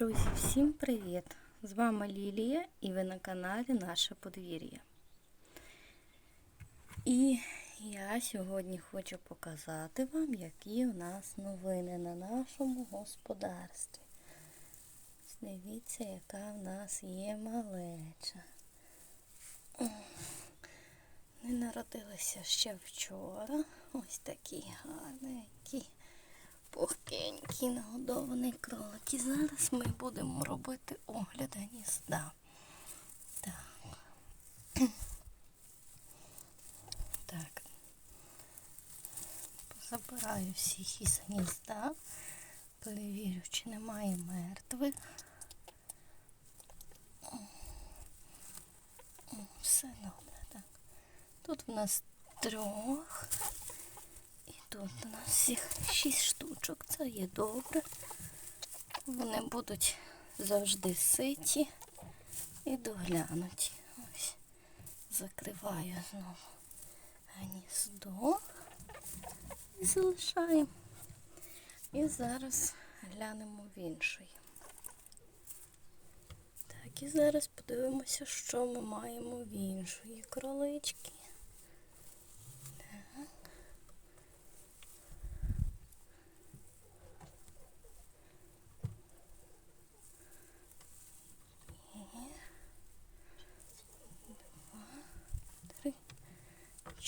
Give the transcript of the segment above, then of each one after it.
Друзі, всім привіт! З вами Лілія і ви на каналі Наше подвір'я. І я сьогодні хочу показати вам, які у нас новини на нашому господарстві. Дивіться, яка в нас є малеча. Не народилися ще вчора. Ось такі гарненькі пухкенькі нагодовані кролики. Зараз ми будемо робити огляд гнізда. Так. Так. Позабираю всіх із гнізда. Перевірю, чи немає мертвих. Все добре, так. Тут в нас трьох. І тут у нас всіх шість штучок. Це є добре. Вони будуть завжди ситі і доглянуті. Ось. Закриваю знову гніздо і залишаємо. І зараз глянемо в іншої. Так, і зараз подивимося, що ми маємо в іншої кролички.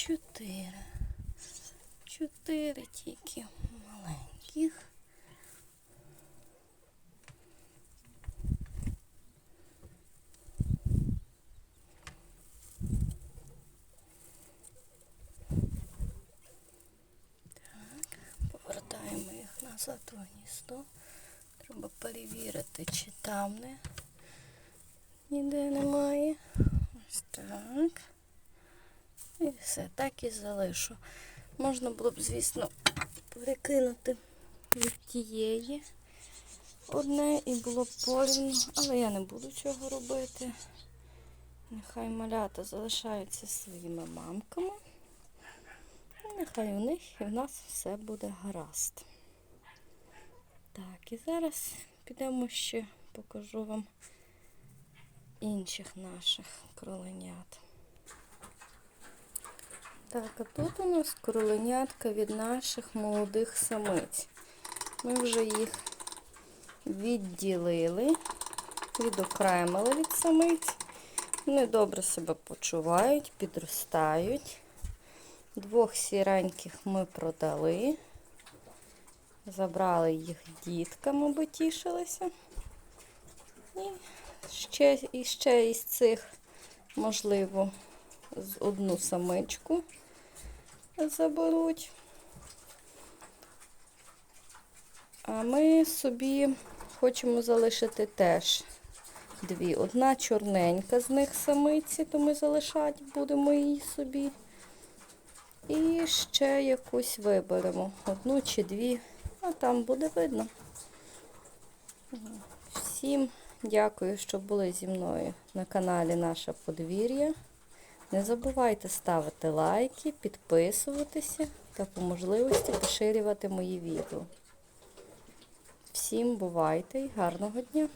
Чотири. Чотири тільки маленьких. Так, повертаємо їх назад у гніздо. Треба перевірити, чи там не ніде немає. Ось так. І все, так і залишу. Можна було б, звісно, перекинути від тієї одне і було б порівну, але я не буду цього робити. Нехай малята залишаються своїми мамками. Нехай у них і в нас все буде гаразд. Так, і зараз підемо ще покажу вам інших наших кроленят. Так, а тут у нас кроленятка від наших молодих самиць. Ми вже їх відділили, відокремили від самиць. Вони добре себе почувають, підростають. Двох сіреньких ми продали. Забрали їх діткам, аби тішилися. І ще, і ще із цих, можливо, з одну самичку заберуть. А ми собі хочемо залишити теж дві. Одна чорненька з них самиці, то ми залишати будемо її собі. І ще якусь виберемо. Одну чи дві, а там буде видно. Всім дякую, що були зі мною на каналі Наше подвір'я. Не забувайте ставити лайки, підписуватися та по можливості поширювати мої відео. Всім бувайте і гарного дня!